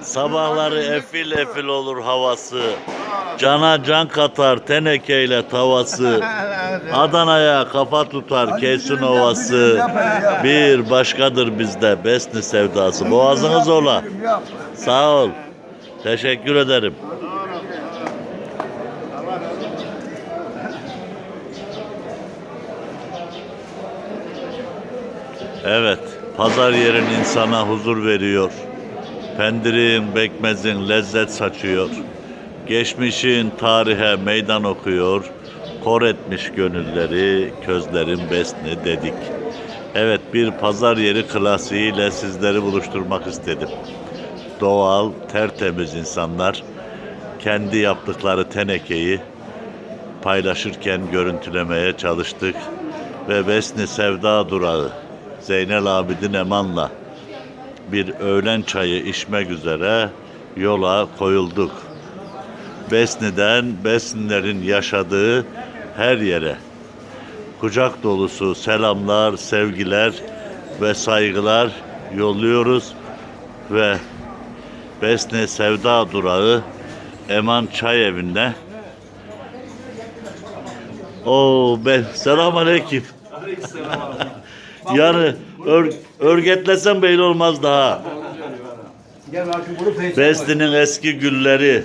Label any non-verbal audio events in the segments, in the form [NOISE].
Sabahları efil efil olur havası. Cana can katar tenekeyle tavası. [LAUGHS] Adana'ya kafa tutar kesin ovası. Bir başkadır bizde besni sevdası. Boğazınız ola. Sağ ol. Teşekkür ederim. Evet, pazar yerin insana huzur veriyor. Pendirin, bekmezin lezzet saçıyor. Geçmişin tarihe meydan okuyor. Kor etmiş gönülleri, közlerin besni dedik. Evet, bir pazar yeri klasiğiyle sizleri buluşturmak istedim. Doğal, tertemiz insanlar kendi yaptıkları tenekeyi paylaşırken görüntülemeye çalıştık ve Besni Sevda Durağı Zeynel Abidin Eman'la bir öğlen çayı içmek üzere yola koyulduk. Besni'den Besnilerin yaşadığı her yere kucak dolusu selamlar, sevgiler ve saygılar yolluyoruz ve Besni Sevda Durağı Eman Çay Evi'nde Oo ben selam aleyküm. yani ör, örgetlesem belli olmaz daha. Besli'nin eski gülleri.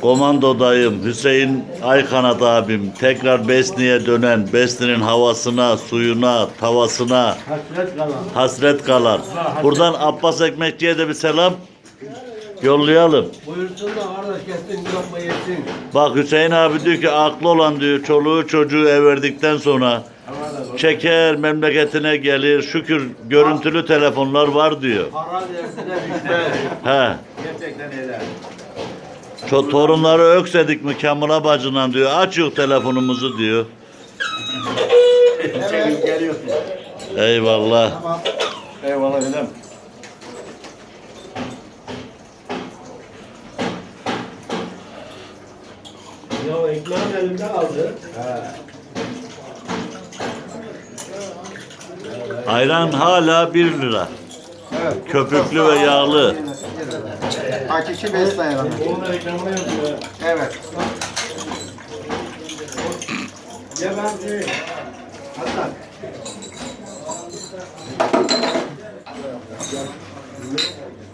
Komandodayım. Hüseyin Aykanat abim. Tekrar Besni'ye dönen, Besni'nin havasına, suyuna, tavasına Hasret kalan. hasret kalan. Buradan Abbas Ekmekçi'ye de bir selam yollayalım. Buyursun da kardeş gelsin lokma yesin. Bak Hüseyin abi diyor ki aklı olan diyor çoluğu çocuğu ev verdikten sonra çeker memleketine gelir şükür görüntülü telefonlar var diyor. Para dersine. He. Gerçekten öyle. Ço torunları öksedik mi Kamil'a bacından diyor. Açıyor telefonumuzu diyor. Çekip geliyorsun. Eyvallah. Eyvallah dedem. Ya ekmeğim elimde kaldı. Ayran hala 1 lira. Köpüklü ve yağlı. Hakiki besle ayranı. Evet. Ya ben. Hatta.